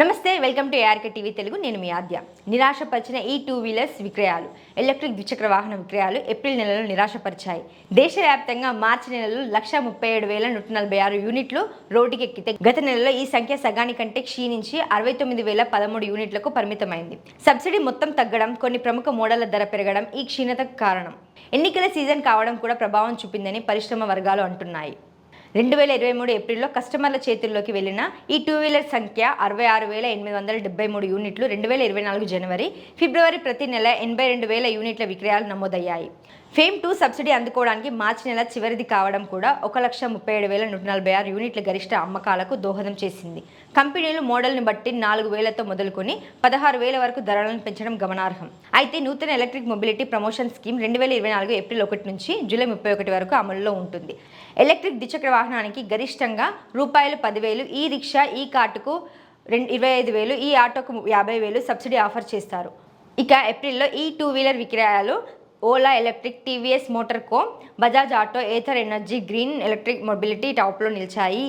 నమస్తే welcome to ARK TV Telugu. నేను మీ ఆద్య. నిరాశపరిచిన ఈ టూ వీలర్స్ విక్రయాలు ఎలక్ట్రిక్ ద్విచక్ర వాహన విక్రయాలు ఏప్రిల్ నెలలో నిరాశపరిచాయి. దేశవ్యాప్తంగా మార్చి నెలలో లక్ష ముప్పై ఏడు వేల నూట నలభై ఆరు యూనిట్లు రోడ్డుకెక్కితే గత నెలలో ఈ సంఖ్య సగానికంటే క్షీణించి అరవై తొమ్మిది వేల పదమూడు యూనిట్లకు పరిమితమైంది. సబ్సిడీ మొత్తం తగ్గడం కొన్ని ప్రముఖ మోడళ్ళ ధర పెరగడం ఈ క్షీణతకు కారణం. ఎన్నికల సీజన్ కావడం కూడా ప్రభావం చూపిందని పరిశ్రమ వర్గాలు అంటున్నాయి. రెండు వేల ఇరవై మూడు ఏప్రిల్లో కస్టమర్ల చేతుల్లోకి వెళ్ళిన ఈ టూ వీలర్ సంఖ్య అరవై ఆరు వేల ఎనిమిది వందల డెబ్బై మూడు యూనిట్లు రెండు వేల ఇరవై నాలుగు జనవరి ఫిబ్రవరి ప్రతి నెల ఎనభై రెండు వేల యూనిట్ల విక్రయాలు నమోదయ్యాయి. ఫేమ్ టూ సబ్సిడీ అందుకోవడానికి మార్చి నెల చివరిది కావడం కూడా ఒక లక్ష ముప్పై ఏడు వేల నూట నలభై ఆరు యూనిట్ల గరిష్ట అమ్మకాలకు దోహదం చేసింది. కంపెనీలు మోడల్ని బట్టి నాలుగు వేలతో మొదలుకొని పదహారు వేల వరకు ధరలను పెంచడం గమనార్హం. అయితే నూతన ఎలక్ట్రిక్ మొబిలిటీ ప్రమోషన్ స్కీమ్ రెండు వేల ఇరవై నాలుగు ఏప్రిల్ ఒకటి నుంచి జూలై ముప్పై ఒకటి వరకు అమలులో ఉంటుంది. ఎలక్ట్రిక్ ద్విచక్ర వాహనానికి గరిష్టంగా రూపాయలు పదివేలు ఈ రిక్షా ఈ కార్టుకు రెండు ఇరవై ఐదు వేలు ఈ ఆటోకు యాభై వేలు సబ్సిడీ ఆఫర్ చేస్తారు. ఇక ఏప్రిల్లో ఈ టూ వీలర్ విక్రయాలు Ola electric TVS motor co Bajaj auto Ather energy green electric mobility టాప్లో నిలిచాయి.